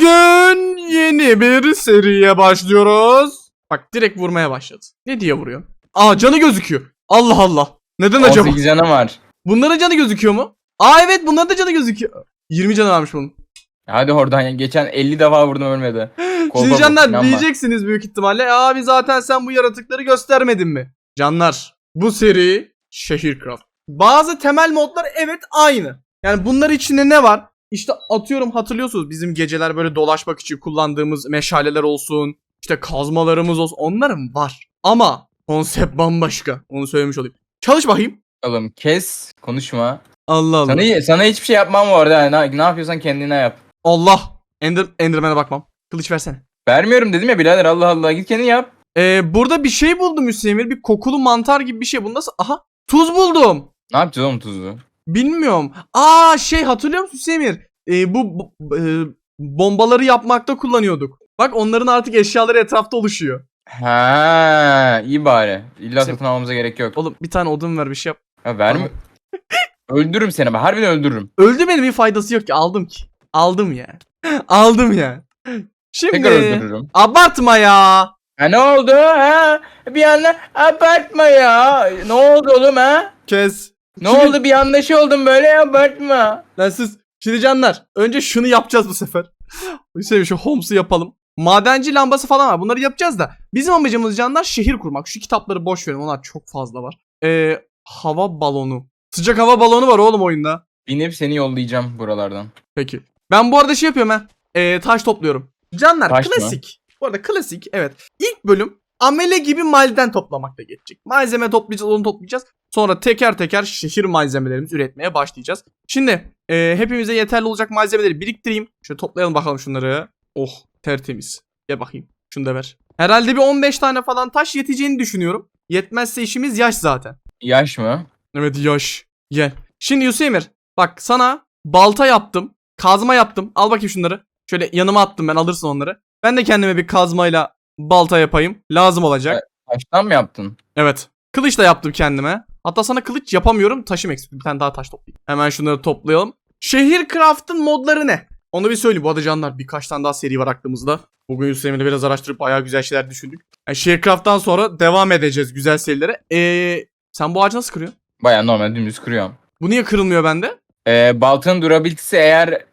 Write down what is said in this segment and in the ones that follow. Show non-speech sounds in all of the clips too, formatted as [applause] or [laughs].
Bugün yeni bir seriye başlıyoruz. Bak direkt vurmaya başladı. Ne diye vuruyor? Aa canı gözüküyor. Allah Allah. Neden acaba? 18 canım var. Bunların canı gözüküyor mu? Aa evet bunların da canı gözüküyor. 20 canı varmış bunun. Hadi oradan ya. Geçen 50 defa vurdum ölmedi. Kolpa [gasps] Şimdi canlar diyeceksiniz büyük ihtimalle. Abi zaten sen bu yaratıkları göstermedin mi? Canlar bu seri Şehircraft. Bazı temel modlar evet aynı. Yani bunlar içinde ne var? İşte atıyorum hatırlıyorsunuz bizim geceler böyle dolaşmak için kullandığımız meşaleler olsun. işte kazmalarımız olsun. Onların var. Ama konsept bambaşka. Onu söylemiş olayım. Çalış bakayım. Oğlum kes. Konuşma. Allah Allah. Sana, sana hiçbir şey yapmam bu arada. Ne, ne yapıyorsan kendine yap. Allah. Ender, Enderman'e bakmam. Kılıç versene. Vermiyorum dedim ya birader Allah Allah. Git kendin yap. Ee, burada bir şey buldum Hüseyin. Bir kokulu mantar gibi bir şey. Bu nasıl? Aha. Tuz buldum. Ne yapacağız oğlum tuzlu? Bilmiyorum. Aa şey hatırlıyor musun Hüseyin? Ee, bu e, bombaları yapmakta kullanıyorduk. Bak onların artık eşyaları etrafta oluşuyor. Ha, iyi bari. İlla Sen- satın almamıza gerek yok. Oğlum bir tane odun ver bir şey yap. Ya verme. [laughs] öldürürüm seni ben. Harbiden öldürürüm. Öldü benim bir faydası yok ki. Aldım ki. Aldım ya. [laughs] Aldım ya. Şimdi Tekrar öldürürüm. abartma ya. Ha ne oldu ha? Bir anda abartma ya. Ne oldu oğlum ha? Kes. Ne oldu bir anda şey oldun böyle abartma. Lan siz şimdi canlar önce şunu yapacağız bu sefer. [gasps] Hüseyin şu Holmes'u yapalım. Madenci lambası falan var. Bunları yapacağız da. Bizim amacımız canlar şehir kurmak. Şu kitapları boş verin. Onlar çok fazla var. Ee, hava balonu. Sıcak hava balonu var oğlum oyunda. Binip seni yollayacağım buralardan. Peki. Ben bu arada şey yapıyorum ha. Ee, taş topluyorum. Canlar Taş mı? klasik. Bu arada klasik evet. İlk bölüm amele gibi maden toplamakla geçecek. Malzeme toplayacağız onu toplayacağız. Sonra teker teker şehir malzemelerimizi üretmeye başlayacağız. Şimdi e, hepimize yeterli olacak malzemeleri biriktireyim. Şöyle toplayalım bakalım şunları. Oh tertemiz. Gel bakayım. Şunu da ver. Herhalde bir 15 tane falan taş yeteceğini düşünüyorum. Yetmezse işimiz yaş zaten. Yaş mı? Evet yaş. Gel. Şimdi Yusemir bak sana balta yaptım. Kazma yaptım. Al bakayım şunları. Şöyle yanıma attım ben alırsın onları. Ben de kendime bir kazmayla balta yapayım. Lazım olacak. Taştan mı yaptın? Evet. Kılıç da yaptım kendime. Hatta sana kılıç yapamıyorum. Taşım eksik. Bir tane daha taş toplayayım. Hemen şunları toplayalım. Şehir Craft'ın modları ne? Onu bir söyleyeyim. Bu arada canlar birkaç tane daha seri var aklımızda. Bugün Yusemir'le biraz araştırıp bayağı güzel şeyler düşündük. Yani Şehircraft'tan sonra devam edeceğiz güzel serilere. Eee sen bu ağacı nasıl kırıyorsun? Baya normal dümdüz kırıyorum. Bu niye kırılmıyor bende? Ee, baltanın durabilitesi eğer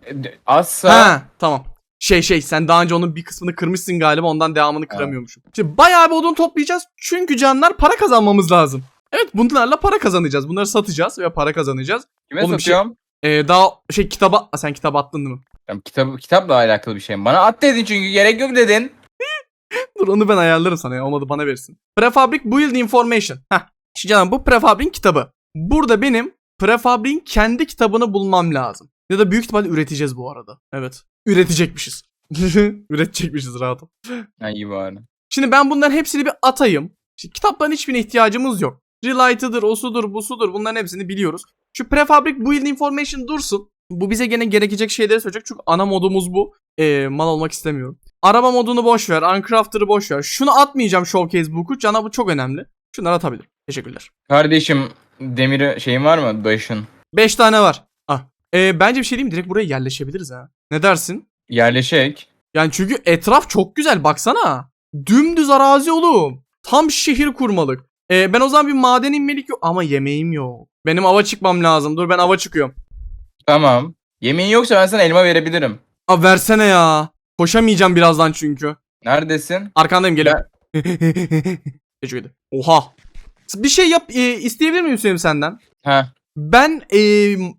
azsa Ha tamam. Şey şey sen daha önce onun bir kısmını kırmışsın galiba ondan devamını kıramıyormuşum. Şimdi bayağı bir odun toplayacağız çünkü canlar para kazanmamız lazım. Evet bunlarla para kazanacağız. Bunları satacağız ve para kazanacağız. kime Oğlum bir şey- satıyorum? Ee, daha şey kitaba Aa, sen kitap attın değil mi? Tamam, kitap, kitapla alakalı bir şey. Bana at dedin çünkü gerek yok dedin. [laughs] Dur onu ben ayarlarım sana ya olmadı bana verirsin. Prefabrik Build Information. Heh. Şimdi canım bu prefabrik kitabı. Burada benim prefabriğin kendi kitabını bulmam lazım. Ya da büyük ihtimalle üreteceğiz bu arada. Evet. Üretecekmişiz. [laughs] Üretecekmişiz rahat ol. Ha iyi bari. Şimdi ben bunların hepsini bir atayım. Şimdi kitapların hiçbirine ihtiyacımız yok. Relight'ıdır, o sudur, bu sudur bunların hepsini biliyoruz. Şu prefabrik build information dursun. Bu bize gene gerekecek şeyleri söyleyecek çünkü ana modumuz bu. Ee, mal olmak istemiyorum. Araba modunu boş ver, Uncrafter'ı boş ver. Şunu atmayacağım Showcase Book'u. Cana bu çok önemli. Şunları atabilirim. Teşekkürler. Kardeşim demiri şeyin var mı? Daşın. 5 tane var. Ah. Ee, bence bir şey diyeyim direkt buraya yerleşebiliriz ha. Ne dersin? Yerleşek. Yani çünkü etraf çok güzel baksana. Dümdüz arazi oğlum. Tam şehir kurmalık. Ee, ben o zaman bir maden inmelik yok. Ama yemeğim yok. Benim ava çıkmam lazım. Dur ben ava çıkıyorum. Tamam. Yemeğin yoksa ben sana elma verebilirim. Aa versene ya. Koşamayacağım birazdan çünkü. Neredesin? Arkandayım geliyorum. [laughs] Teşekkür ederim. Oha. Bir şey yap e, isteyebilir miyim Hüseyin senden? Ha. Ben e,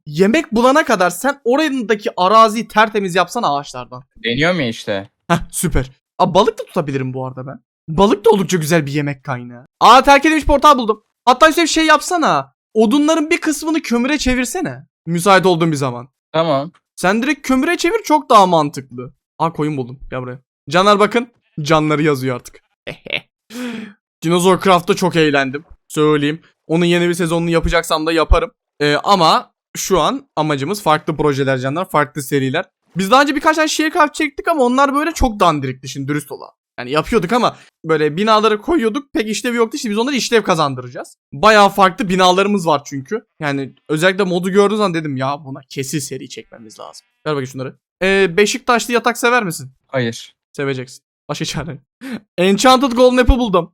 yemek bulana kadar sen orayındaki araziyi tertemiz yapsana ağaçlardan. Deniyorum ya işte. Heh süper. Aa, balık da tutabilirim bu arada ben. Balık da oldukça güzel bir yemek kaynağı. Aa terk edilmiş portal buldum. Hatta şöyle bir şey yapsana. Odunların bir kısmını kömüre çevirsene. Müsait olduğun bir zaman. Tamam. Sen direkt kömüre çevir çok daha mantıklı. Aa koyun buldum. Gel buraya. Canlar bakın. Canları yazıyor artık. [laughs] Dinozor Craft'ta çok eğlendim. Söyleyeyim. Onun yeni bir sezonunu yapacaksam da yaparım. Ee, ama şu an amacımız farklı projeler canlar. Farklı seriler. Biz daha önce birkaç tane Sharecraft çektik ama onlar böyle çok dandirikti şimdi dürüst ola. Yani yapıyorduk ama böyle binaları koyuyorduk pek işlevi yoktu. İşte biz onları işlev kazandıracağız. Bayağı farklı binalarımız var çünkü. Yani özellikle modu gördüğüm zaman dedim ya buna kesin seri çekmemiz lazım. Ver bakayım şunları. Ee, Beşiktaşlı yatak sever misin? Hayır. Seveceksin. Başka çare. [laughs] Enchanted Golden App'ı buldum.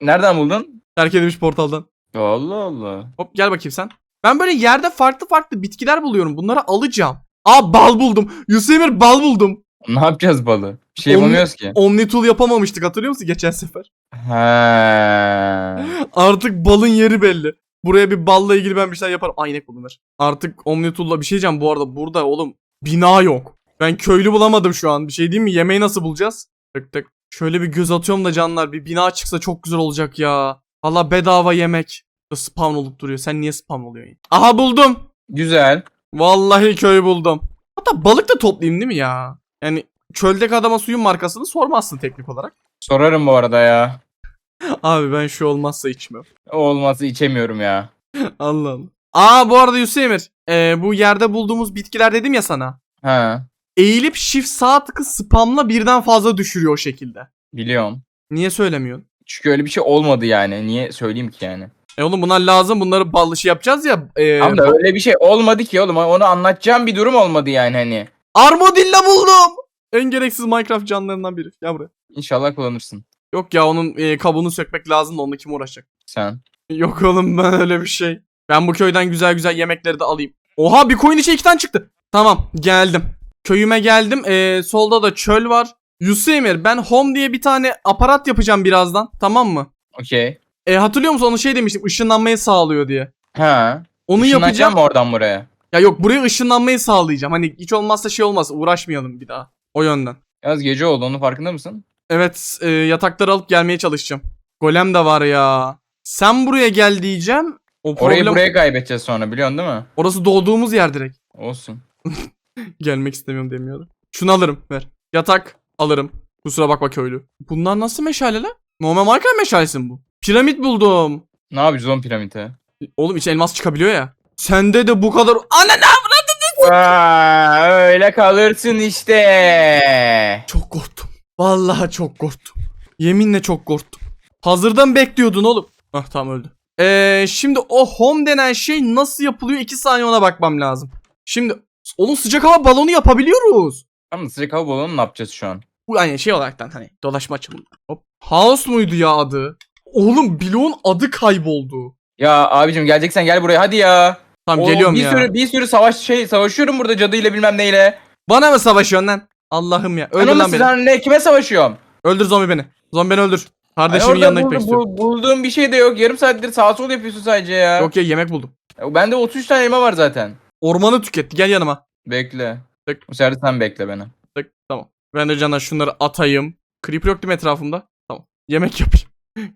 Nereden buldun? Terk edilmiş portaldan. Allah Allah. Hop gel bakayım sen. Ben böyle yerde farklı farklı bitkiler buluyorum. Bunları alacağım. Aa bal buldum. Yusemir bal buldum. Ne yapacağız balı? Bir şey yapamıyoruz ki. Omnitool yapamamıştık hatırlıyor musun geçen sefer? He. [laughs] Artık balın yeri belli. Buraya bir balla ilgili ben bir şeyler yaparım. Aynek bulunur. Artık Omnitool'la bir şey diyeceğim bu arada. Burada oğlum bina yok. Ben köylü bulamadım şu an. Bir şey diyeyim mi? Yemeği nasıl bulacağız? Tık tık. Şöyle bir göz atıyorum da canlar. Bir bina çıksa çok güzel olacak ya. Valla bedava yemek. Spawn olup duruyor. Sen niye spawn oluyorsun? Aha buldum. Güzel. Vallahi köy buldum. Hatta balık da toplayayım değil mi ya? Yani çöldeki adama suyun markasını sormazsın teknik olarak. Sorarım bu arada ya. [laughs] Abi ben şu olmazsa içmem. O olmazsa içemiyorum ya. [laughs] Allah Allah. Aa bu arada Yusuf Emir. ee, bu yerde bulduğumuz bitkiler dedim ya sana. He. Eğilip shift sağ tıkı spamla birden fazla düşürüyor o şekilde. Biliyorum. Niye söylemiyorsun? Çünkü öyle bir şey olmadı yani. Niye söyleyeyim ki yani? E oğlum bunlar lazım. Bunları ballı şey yapacağız ya. ee, Ama da öyle bir şey olmadı ki oğlum. Onu anlatacağım bir durum olmadı yani hani. Armadillo buldum. En gereksiz Minecraft canlarından biri. Gel buraya. İnşallah kullanırsın. Yok ya onun ee, kabuğunu sökmek lazım da onunla kim uğraşacak? Sen. Yok oğlum ben öyle bir şey. Ben bu köyden güzel güzel yemekleri de alayım. Oha bir koyun içi iki tane çıktı. Tamam geldim. Köyüme geldim. Ee, solda da çöl var. Yusuf Emir ben home diye bir tane aparat yapacağım birazdan. Tamam mı? Okey. E, hatırlıyor musun onu şey demiştim ışınlanmayı sağlıyor diye. Ha. Onu yapacağım. mı oradan buraya? Ya yok buraya ışınlanmayı sağlayacağım. Hani hiç olmazsa şey olmaz uğraşmayalım bir daha. O yönden. Yaz gece oldu onun farkında mısın? Evet e, yatakları alıp gelmeye çalışacağım. Golem de var ya. Sen buraya gel diyeceğim. O problem... Orayı buraya kaybedeceğiz sonra biliyorsun değil mi? Orası doğduğumuz yer direkt. Olsun. [laughs] Gelmek istemiyorum demiyordu. Şunu alırım ver. Yatak alırım. Kusura bakma köylü. Bunlar nasıl meşaleler? Normal Minecraft meşalesi mi bu? Piramit buldum. Ne yapacağız on piramite? Oğlum içe elmas çıkabiliyor ya. Sende de bu kadar... Ana ne? Aa, öyle kalırsın işte. Çok korktum. Vallahi çok korktum. Yeminle çok korktum. Hazırdan bekliyordun oğlum. Ah tamam öldü. Ee, şimdi o home denen şey nasıl yapılıyor? 2 saniye ona bakmam lazım. Şimdi oğlum sıcak hava balonu yapabiliyoruz. Tamam sıcak hava balonu ne yapacağız şu an? Bu yani şey olaraktan hani dolaşma açılımı. Hop. House muydu ya adı? Oğlum bloğun adı kayboldu. Ya abicim geleceksen gel buraya hadi ya. Tamam Oğlum, geliyorum bir ya. sürü bir sürü savaş şey savaşıyorum burada cadıyla bilmem neyle. Bana mı savaşıyorsun lan? Allah'ım ya. Öldür lan beni. Sen ne kime savaşıyorum? Öldür zombi beni. Zombi beni öldür. Kardeşimin yanına gitmek istiyorum. bul- bulduğum bir şey de yok. Yarım saattir sağ sol yapıyorsun sadece ya. Yok ya yemek buldum. Ya Bende 33 tane elma var zaten. Ormanı tüketti. Gel yanıma. Bekle. Tık. Bu sefer sen bekle beni. Tık. Tamam. Ben de cana şunları atayım. Creeper yok değil mi etrafımda? Tamam. Yemek yapayım.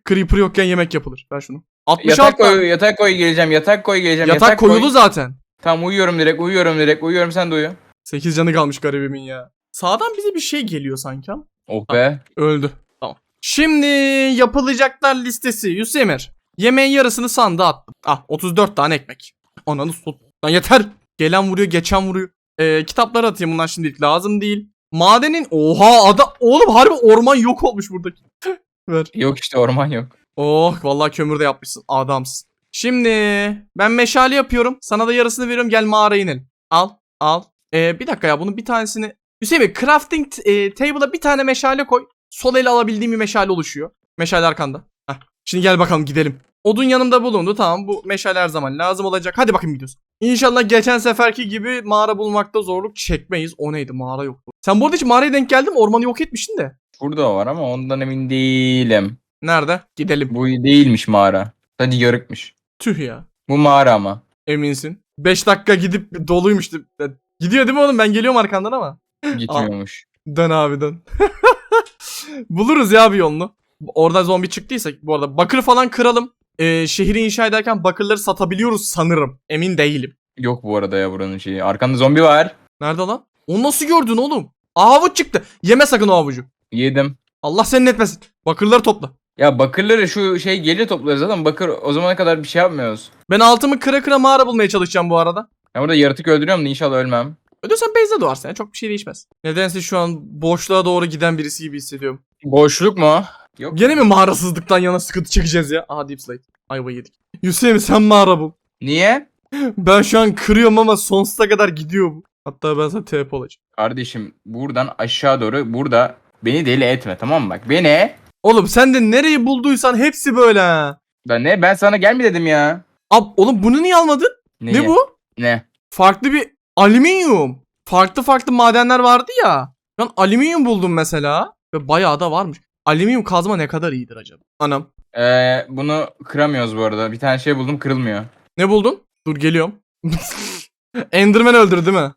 Creeper yokken yemek yapılır. Ver şunu. 66 Yatak koy, yatak koy geleceğim. Yatak koy geleceğim. Yatak koy. koyulu zaten. Tamam uyuyorum direkt. Uyuyorum direkt. Uyuyorum sen de uyu. 8 canı kalmış garibimin ya. Sağdan bize bir şey geliyor sanki ama. Oh be. Öldü. Tamam. Şimdi yapılacaklar listesi. Yusemir. Yemeğin yarısını sandığa attım. Ah 34 tane ekmek. Ananı tut. Lan yeter. Gelen vuruyor geçen vuruyor. Ee, kitapları atayım bunlar şimdilik lazım değil. Madenin oha ada oğlum harbi orman yok olmuş buradaki. Ver. Yok işte orman yok. Oh vallahi kömür de yapmışsın adamsın. Şimdi ben meşale yapıyorum. Sana da yarısını veriyorum gel mağaraya inelim. Al al. Ee, bir dakika ya bunun bir tanesini. Hüseyin Bey crafting e, table'a bir tane meşale koy. Sol ele alabildiğim bir meşale oluşuyor. Meşale arkanda. Heh. Şimdi gel bakalım gidelim. Odun yanımda bulundu tamam bu meşale her zaman lazım olacak. Hadi bakayım gidiyoruz. İnşallah geçen seferki gibi mağara bulmakta zorluk çekmeyiz. O neydi mağara yoktu. Sen bu arada hiç mağaraya denk geldin mi? Ormanı yok etmişsin de. Burada var ama ondan emin değilim. Nerede? Gidelim. Bu değilmiş mağara. Sadece yarıkmış. Tüh ya. Bu mağara ama. Eminsin. 5 dakika gidip doluymuş. Gidiyor değil mi oğlum? Ben geliyorum arkandan ama. Gitmiyormuş. Dön abi dön. [laughs] Buluruz ya bir yolunu. Orada zombi çıktıysa bu arada bakır falan kıralım. Ee, şehri inşa ederken bakırları satabiliyoruz sanırım. Emin değilim. Yok bu arada ya buranın şeyi. Arkanda zombi var. Nerede lan? Onu nasıl gördün oğlum? Avuç çıktı. Yeme sakın o avucu. Yedim. Allah seni etmesin. Bakırları topla. Ya bakırları şu şey geliyor toplarız zaten bakır o zamana kadar bir şey yapmıyoruz. Ben altımı kıra kıra mağara bulmaya çalışacağım bu arada. Ben burada yaratık öldürüyorum da inşallah ölmem. Ödürsen Beyza doğarsın ya. Çok bir şey değişmez. Nedense şu an boşluğa doğru giden birisi gibi hissediyorum. Boşluk mu? Yok. Gene mi mağarasızlıktan yana sıkıntı çekeceğiz ya? Aha Deep Slate. Ayva yedik. Hüseyin sen mağara bul. Niye? [laughs] Ben şu an kırıyorum ama sonsuza kadar gidiyor bu. Hatta ben sana TP olacağım. Kardeşim buradan aşağı doğru burada beni deli etme tamam mı bak. Beni Oğlum sen de nereyi bulduysan hepsi böyle ha. da ne ben sana gelme dedim ya. Ab oğlum bunu niye almadın? Neyi? Ne bu? Ne? Farklı bir alüminyum. Farklı farklı madenler vardı ya. Ben alüminyum buldum mesela. Ve bayağı da varmış. Alüminyum kazma ne kadar iyidir acaba? Anam. Ee, bunu kıramıyoruz bu arada. Bir tane şey buldum kırılmıyor. Ne buldun? Dur geliyorum. [laughs] Enderman öldürdü değil mi?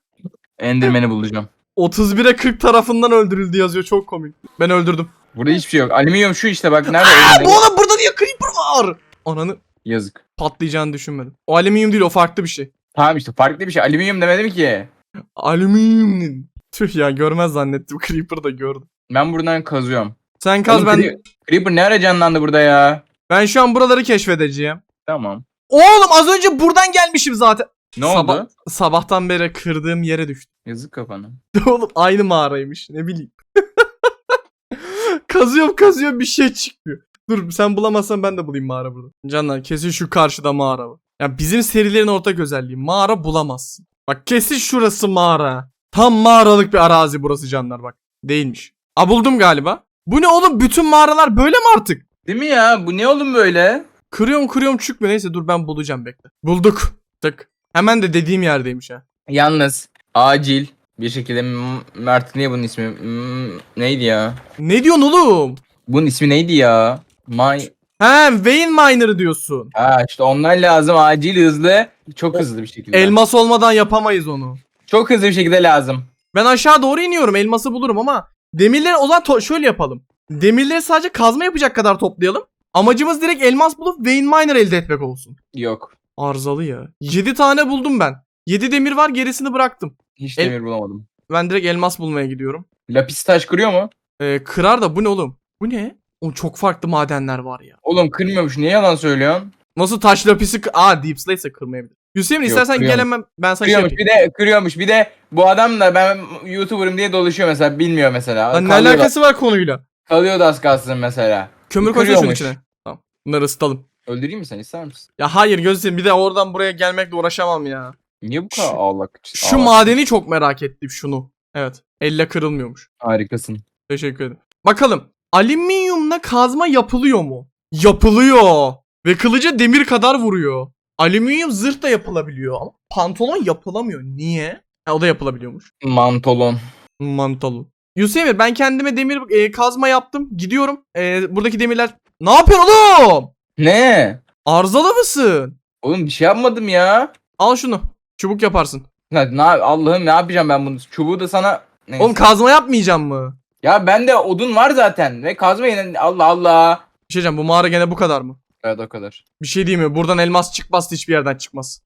Enderman'i bulacağım. 31'e 40 tarafından öldürüldü yazıyor çok komik. Ben öldürdüm. Burada hiçbir şey yok. Alüminyum şu işte bak nerede? [laughs] Aa, oğlum burada niye creeper var? Ananı Yazık. patlayacağını düşünmedim. O alüminyum değil o farklı bir şey. Tamam işte farklı bir şey. Alüminyum demedim ki. Alüminyum. Tüh ya görmez zannettim. [laughs] Creeper da gördüm. Ben buradan kazıyorum. Sen kaz Oğlum, ben Cre- Creeper ne ara canlandı burada ya? ben şu an buraları keşfedeceğim. Tamam. Oğlum az önce buradan gelmişim zaten. Ne Sabah- oldu? Sabahtan beri kırdığım yere düştüm. Yazık kafana. [laughs] Oğlum aynı mağaraymış ne bileyim. [laughs] kazıyorum kazıyorum bir şey çıkmıyor. Dur sen bulamazsan ben de bulayım mağara burada. Canlar kesin şu karşıda mağara var. Ya bizim serilerin ortak özelliği mağara bulamazsın. Bak kesin şurası mağara. Tam mağaralık bir arazi burası canlar bak. Değilmiş. A buldum galiba. Bu ne oğlum bütün mağaralar böyle mi artık? Değil mi ya? Bu ne oğlum böyle? Kırıyorum kırıyorum çıkmıyor. Neyse dur ben bulacağım bekle. Bulduk. Tık. Hemen de dediğim yerdeymiş ha. Yalnız acil bir şekilde M- Mert niye bunun ismi? M- neydi ya? Ne diyorsun oğlum? Bunun ismi neydi ya? My He Vein Miner'ı diyorsun. Ha işte onlar lazım acil hızlı çok hızlı bir şekilde. Elmas olmadan yapamayız onu. Çok hızlı bir şekilde lazım. Ben aşağı doğru iniyorum elması bulurum ama demirleri o zaman to- şöyle yapalım. Demirleri sadece kazma yapacak kadar toplayalım. Amacımız direkt elmas bulup vein miner elde etmek olsun. Yok. Arızalı ya. 7 tane buldum ben. 7 demir var gerisini bıraktım. Hiç El- demir bulamadım. Ben direkt elmas bulmaya gidiyorum. Lapis taş kırıyor mu? Ee, kırar da bu ne oğlum? Bu ne? O çok farklı madenler var ya. Oğlum kırmıyormuş. Niye yalan söylüyorsun? Nasıl taş lapisi kı- Aa Deep Slate ise kırmayabilir. Hüseyin Yok, istersen kırıyorum. gelemem ben sana şey Kırıyormuş. yapayım. Bir de kırıyormuş. Bir de bu adam da ben YouTuber'ım diye dolaşıyor mesela. Bilmiyor mesela. Lan ne Kalıyor da- alakası var konuyla? Kalıyor da az kalsın mesela. Kömür koysana şunun Kırıyormuş. içine. Tamam. Bunları ısıtalım. Öldüreyim mi sen ister misin? Ya hayır gözüm bir de oradan buraya gelmekle uğraşamam ya. Niye bu kadar Şu- ağlak? Şu ağlak? madeni çok merak ettim şunu. Evet. Elle kırılmıyormuş. Harikasın. Teşekkür ederim. Bakalım. Alüminyumla kazma yapılıyor mu? Yapılıyor. Ve kılıca demir kadar vuruyor. Alüminyum zırh da yapılabiliyor ama pantolon yapılamıyor. Niye? Ha, o da yapılabiliyormuş. Mantolon. Mantalon. Yusuf Emir ben kendime demir e, kazma yaptım. Gidiyorum. E, buradaki demirler... Ne yapıyorsun oğlum? Ne? Arızalı mısın? Oğlum bir şey yapmadım ya. Al şunu. Çubuk yaparsın. Ne, ne Allah'ım ne yapacağım ben bunu? Çubuğu da sana Neyse. Oğlum kazma yapmayacağım mı? Ya bende odun var zaten ve kazma yine Allah Allah. Bir şey diyeceğim bu mağara gene bu kadar mı? Evet o kadar. Bir şey diyeyim mi? Buradan elmas çıkmaz hiçbir yerden çıkmaz.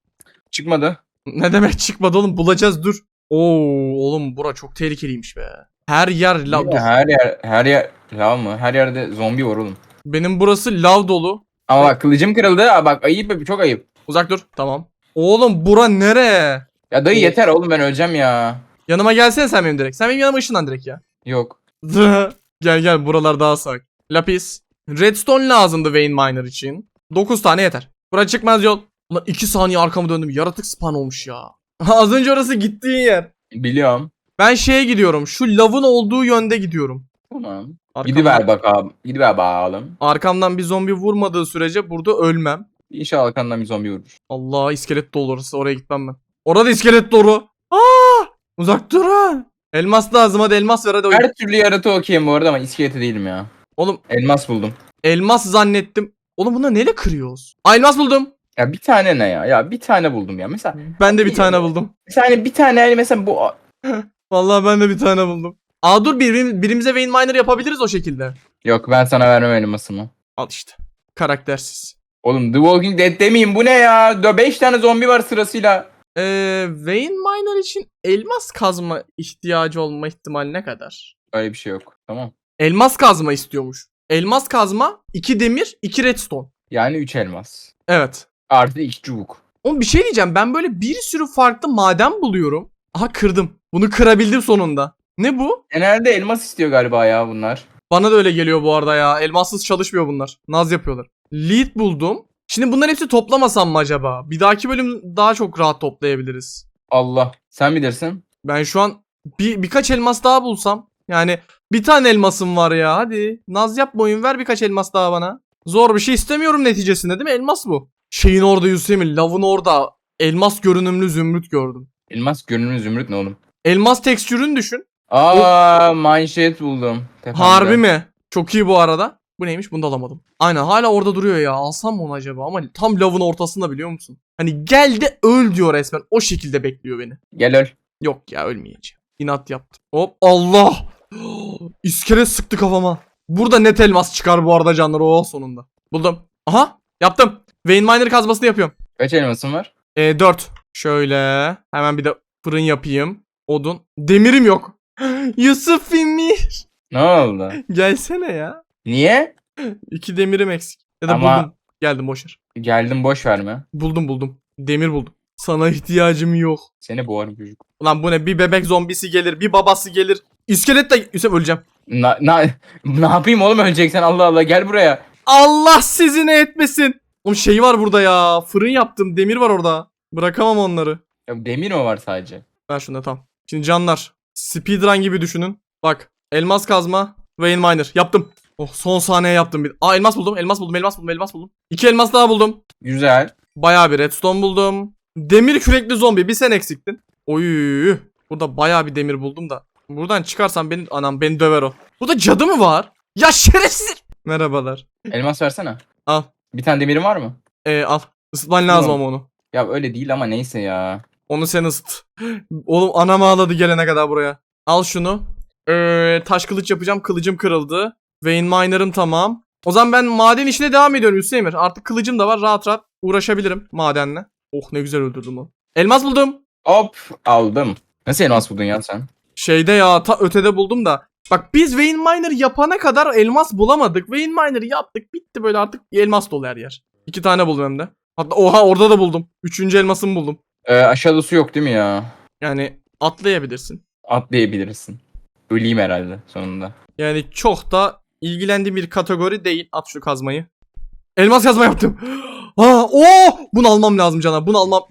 Çıkmadı. [laughs] Ne demek çıkmadı oğlum bulacağız dur. Oo oğlum bura çok tehlikeliymiş be. Her yer lav dolu. Her yer her yer lav mı? Her yerde zombi var oğlum. Benim burası lav dolu. Ama bak kılıcım kırıldı. Aa, bak ayıp çok ayıp. Uzak dur. Tamam. Oğlum bura nere? Ya dayı yeter oğlum ben öleceğim ya. Yanıma gelsene sen benim direkt. Sen benim yanıma ışınlan direkt ya. Yok. [laughs] gel gel buralar daha sak. Lapis. Redstone lazımdı Vein Miner için. 9 tane yeter. Bura çıkmaz yol. Ulan 2 saniye arkamı döndüm. Yaratık spawn olmuş ya. [laughs] Az önce orası gittiğin yer. Biliyorum. Ben şeye gidiyorum. Şu lavın olduğu yönde gidiyorum. Tamam. Arkamdan- Gidiver bakalım. Gidiver bakalım. Arkamdan bir zombi vurmadığı sürece burada ölmem. İnşallah arkandan bir zombi vurur. Allah iskelet dolu orası. Oraya gitmem ben. Orada iskelet dolu. Aa! Uzak durun. Elmas lazım hadi elmas ver hadi. oyun. Her türlü yaratığı okuyayım bu arada ama iskeleti değilim ya. Oğlum Elmas buldum. elmas zannettim. Oğlum bunu neyle kırıyoruz? Aa, elmas buldum. Ya bir tane ne ya? Ya bir tane buldum ya. Mesela Ben de bir tane buldum. mesela hani bir tane hani mesela bu [laughs] Vallahi ben de bir tane buldum. Aa dur birim, birimize Vein Miner yapabiliriz o şekilde. Yok ben sana vermem elmasımı. Al işte. Karaktersiz. Oğlum The Walking Dead demeyeyim bu ne ya? 5 tane zombi var sırasıyla. Ee, Vein Miner için elmas kazma ihtiyacı olma ihtimali ne kadar? Öyle bir şey yok. Tamam. Elmas kazma istiyormuş. Elmas kazma, 2 demir, 2 redstone. Yani 3 elmas. Evet. Artı 2 çubuk. Oğlum bir şey diyeceğim. Ben böyle bir sürü farklı maden buluyorum. Aha kırdım. Bunu kırabildim sonunda. Ne bu? Genelde elmas istiyor galiba ya bunlar. Bana da öyle geliyor bu arada ya. Elmassız çalışmıyor bunlar. Naz yapıyorlar. Lead buldum. Şimdi bunların hepsi toplamasam mı acaba? Bir dahaki bölüm daha çok rahat toplayabiliriz. Allah. Sen bilirsin. Ben şu an bir birkaç elmas daha bulsam. Yani bir tane elmasım var ya. Hadi. Naz yapma oyun ver birkaç elmas daha bana. Zor bir şey istemiyorum neticesinde değil mi? Elmas bu. Şeyin orada Yusuf'un lavın orada elmas görünümlü zümrüt gördüm. Elmas görünümlü zümrüt ne oğlum? Elmas tekstürünü düşün. Aa manşet buldum. Tepemde. Harbi mi? Çok iyi bu arada. Bu neymiş? Bunu da alamadım. Aynen hala orada duruyor ya. Alsam mı onu acaba? Ama tam lavın ortasında biliyor musun? Hani gel de öl diyor resmen. O şekilde bekliyor beni. Gel öl. Yok ya ölmeyeceğim. İnat yaptım. Hop Allah. [gasps] İskele sıktı kafama. Burada net elmas çıkar bu arada canlar o sonunda. Buldum. Aha yaptım. Vein Miner kazmasını yapıyorum. Kaç elmasın var? E 4. Şöyle. Hemen bir de fırın yapayım. Odun. Demirim yok. [laughs] Yusuf Emir. Ne oldu? Gelsene ya. Niye? İki demirim eksik. Ya da Ama- buldum. Geldim boşver. Geldim boş verme. Buldum buldum. Demir buldum. Sana ihtiyacım yok. Seni boğarım çocuk. Ulan bu ne? Bir bebek zombisi gelir, bir babası gelir. İskelet de Yusuf öleceğim. Na, na, [laughs] ne yapayım oğlum öleceksen Allah Allah gel buraya. Allah sizi ne etmesin. Oğlum şey var burada ya. Fırın yaptım. Demir var orada. Bırakamam onları. Ya demir mi var sadece? Ver şunu da tam. Şimdi canlar. Speedrun gibi düşünün. Bak. Elmas kazma. Vein miner. Yaptım. Oh son saniye yaptım. Bir... Aa elmas buldum. Elmas buldum. Elmas buldum. Elmas buldum. İki elmas daha buldum. Güzel. Bayağı bir redstone buldum. Demir kürekli zombi. Bir sen eksiktin. Oy. Burada bayağı bir demir buldum da. Buradan çıkarsam beni anam beni döver o. Burada cadı mı var? Ya şerefsiz. Merhabalar. Elmas versene. Al. Bir tane demirin var mı? Ee, al. Isıtman lazım Tamam. ama onu. Ya öyle değil ama neyse ya. Onu sen ısıt. Oğlum anam ağladı gelene kadar buraya. Al şunu. Ee, taş kılıç yapacağım. Kılıcım kırıldı. Vein miner'ım tamam. O zaman ben maden işine devam ediyorum Hüseyin. Artık kılıcım da var. Rahat rahat uğraşabilirim madenle. Oh ne güzel öldürdüm o. Elmas buldum. Hop aldım. Nasıl elmas buldun ya sen? Şeyde ya ta ötede buldum da. Bak biz Vein Miner yapana kadar elmas bulamadık. Vein Miner yaptık bitti böyle artık elmas dolu her yer. İki tane buldum hem de. Hatta oha orada da buldum. Üçüncü elmasımı buldum. Ee, aşağıda su yok değil mi ya? Yani atlayabilirsin. Atlayabilirsin. Öleyim herhalde sonunda. Yani çok da ilgilendiğim bir kategori değil. At şu kazmayı. Elmas kazma yaptım. [gasps] Aa, oo! Bunu almam lazım cana. Bunu almam.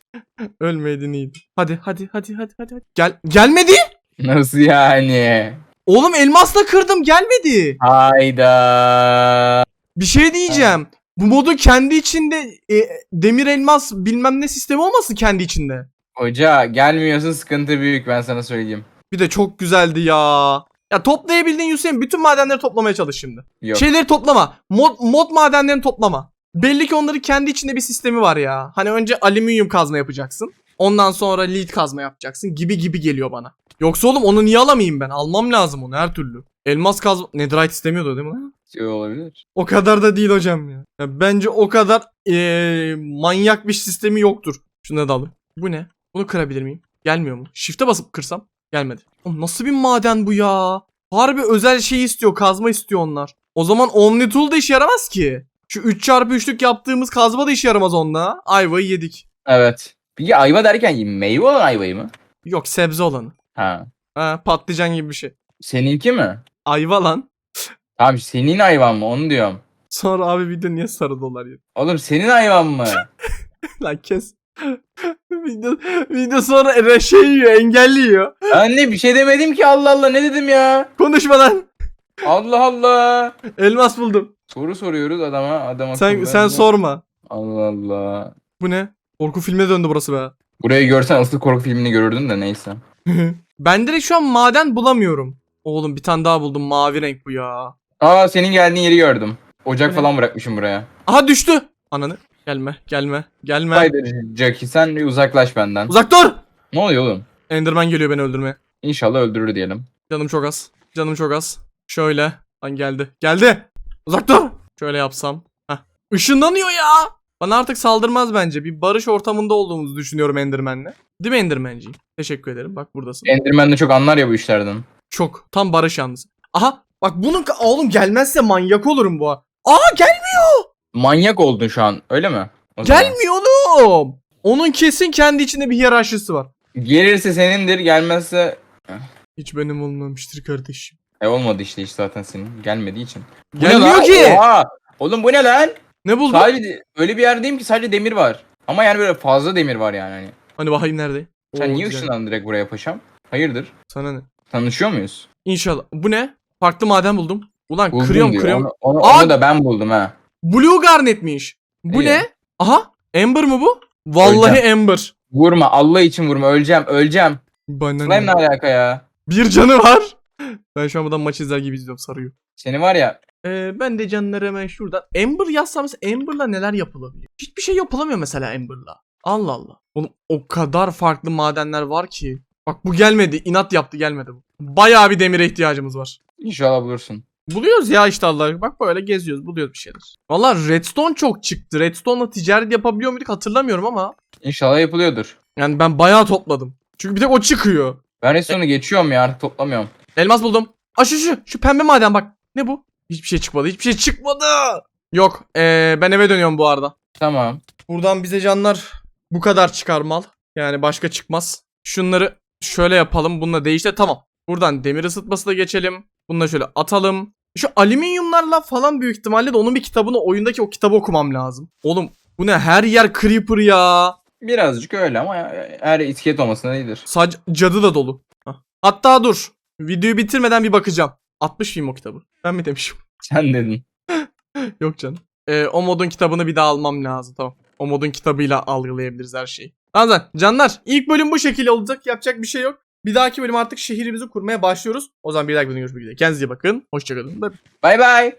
[laughs] Ölmeydin iyiydi. Hadi hadi hadi hadi hadi. hadi. Gel gelmedi. Nasıl yani? Oğlum elmasla kırdım gelmedi. Hayda. Bir şey diyeceğim. Bu modun kendi içinde e, demir elmas bilmem ne sistemi olmasın kendi içinde. Hoca gelmiyorsa sıkıntı büyük ben sana söyleyeyim. Bir de çok güzeldi ya. Ya toplayabildiğin Hüseyin bütün madenleri toplamaya çalış şimdi. Yok. Şeyleri toplama. Mod, mod madenlerini toplama. Belli ki onların kendi içinde bir sistemi var ya. Hani önce alüminyum kazma yapacaksın. Ondan sonra lead kazma yapacaksın gibi gibi geliyor bana. Yoksa oğlum onu niye alamayayım ben? Almam lazım onu her türlü. Elmas kazma... Netherite istemiyordu değil mi? Şey olabilir. O kadar da değil hocam ya. Ya bence o kadar eee, manyak bir sistemi yoktur. Şunu da alayım. Bu ne? Bunu kırabilir miyim? Gelmiyor mu? Shift'e basıp kırsam gelmedi. Oğlum nasıl bir maden bu ya? Harbi özel şey istiyor, kazma istiyor onlar. O zaman Omni Tool da işe yaramaz ki. Şu 3x3'lük yaptığımız kazma da işe yaramaz onda. Ayvayı yedik. Evet. Peki ayva derken meyve olan ayvayı mı? Yok sebze olanı. Ha. Ha, patlıcan gibi bir şey. Seninki mi? Ayva lan. Abi senin hayvan mı onu diyorum. Sonra abi video niye sarı dolar ya? Oğlum senin hayvan mı? [laughs] Lan kes. video, video sonra şey yiyor, engelliyor. Anne bir şey demedim ki Allah Allah ne dedim ya? Konuşma lan. Allah Allah. Elmas buldum. Soru soruyoruz adama adam Sen akıllı. sen sorma. Allah Allah. Bu ne? Korku filmine döndü burası be. Burayı görsen asıl korku filmini görürdün de neyse. [laughs] ben direkt şu an maden bulamıyorum. Oğlum bir tane daha buldum. Mavi renk bu ya. Aa senin geldiğin yeri gördüm. Ocak Evet. falan bırakmışım buraya. Aha düştü. Ananı. Gelme, gelme, gelme. Haydi Jackie sen bir uzaklaş benden. Uzak dur. Ne oluyor oğlum? Enderman geliyor beni öldürmeye. İnşallah öldürür diyelim. Canım çok az. Canım çok az. Şöyle. Lan geldi. Geldi. Uzak dur. Şöyle yapsam. Heh. Işınlanıyor ya. Bana artık saldırmaz bence. Bir barış ortamında olduğumuzu düşünüyorum Enderman'le. Değil mi Enderman'ciğim? Teşekkür ederim. Bak buradasın. Enderman de çok anlar ya bu işlerden. Çok. Tam barış yalnız. Aha. Bak bunun oğlum gelmezse manyak olurum bu. Aa gel Manyak oldun şu an öyle mi? O zaman. gelmiyor oğlum. Onun kesin kendi içinde bir hiyerarşisi var. Gelirse senindir gelmezse... Hiç benim olmamıştır kardeşim. E olmadı işte iş zaten senin. Gelmediği için. Bu Gelmiyor ki. Oha! Oğlum bu ne lan? Ne buldun? Sadece öyle bir yerdeyim ki sadece demir var. Ama yani böyle fazla demir var yani. Hani. Hani bakayım nerede? Sen Oo, niye güzel. ışınlandın direkt buraya paşam? Hayırdır? Sana ne? Tanışıyor muyuz? İnşallah. Bu ne? Farklı maden buldum. Ulan Buldum kırıyorum diyor. kırıyorum. Onu, onu, Aa! onu da ben buldum ha. Blue Garnet'miş. Bu İyi. ne? Aha. Ember mı bu? Vallahi. Ember. Vurma Allah için vurma öleceğim öleceğim. Bana Slime ne? ne alaka ya? Bir canı var. [laughs] Ben şu an buradan maç izler gibi izliyorum sarıyor. Seni var ya Ee, ben de canları hemen şuradan. Ember yazsam mesela Ember'la neler yapılabilir? Hiçbir şey yapılamıyor mesela Ember'la. Allah Allah. Oğlum o kadar farklı madenler var ki. Bak bu gelmedi. inat yaptı gelmedi bu. Bayağı bir demire ihtiyacımız var. İnşallah bulursun. Buluyoruz ya işte Allah. Bak böyle geziyoruz. Buluyoruz bir şeyler. Valla Redstone çok çıktı. Redstone'la ticaret yapabiliyor muyduk hatırlamıyorum ama. İnşallah yapılıyordur. Yani ben bayağı topladım. Çünkü bir tek o çıkıyor. Ben restorana geçiyorum ya artık toplamıyorum. Elmas buldum. Aa şu şu. Şu pembe maden bak. Ne bu? Hiçbir şey çıkmadı. Hiçbir şey çıkmadı. Yok. Ee, ben eve dönüyorum bu arada. Tamam. Buradan bize canlar bu kadar çıkar mal. Yani başka çıkmaz. Şunları şöyle yapalım. Bununla değiştir. Tamam. Buradan demir ısıtması da geçelim. Bunu da şöyle atalım. Şu alüminyumlarla falan büyük ihtimalle de onun bir kitabını oyundaki o kitabı okumam lazım. Oğlum bu ne her yer creeper ya. Birazcık öyle ama her etiket olmasına iyidir. Sadece cadı da dolu. Hah. Hatta dur. Videoyu bitirmeden bir bakacağım. 60 mıyım o kitabı? Ben mi demişim? [laughs] Sen dedin. Yok canım. Ee, o modun kitabını bir daha almam lazım. Tamam. O modun kitabıyla algılayabiliriz her şeyi. Tamam. Canlar ilk bölüm bu şekilde olacak. Yapacak bir şey yok. Bir dahaki bölüm artık şehrimizi kurmaya başlıyoruz. O zaman bir dahaki bölümde görüşmek üzere. Kendinize iyi bakın. Hoşçakalın. Bay bay.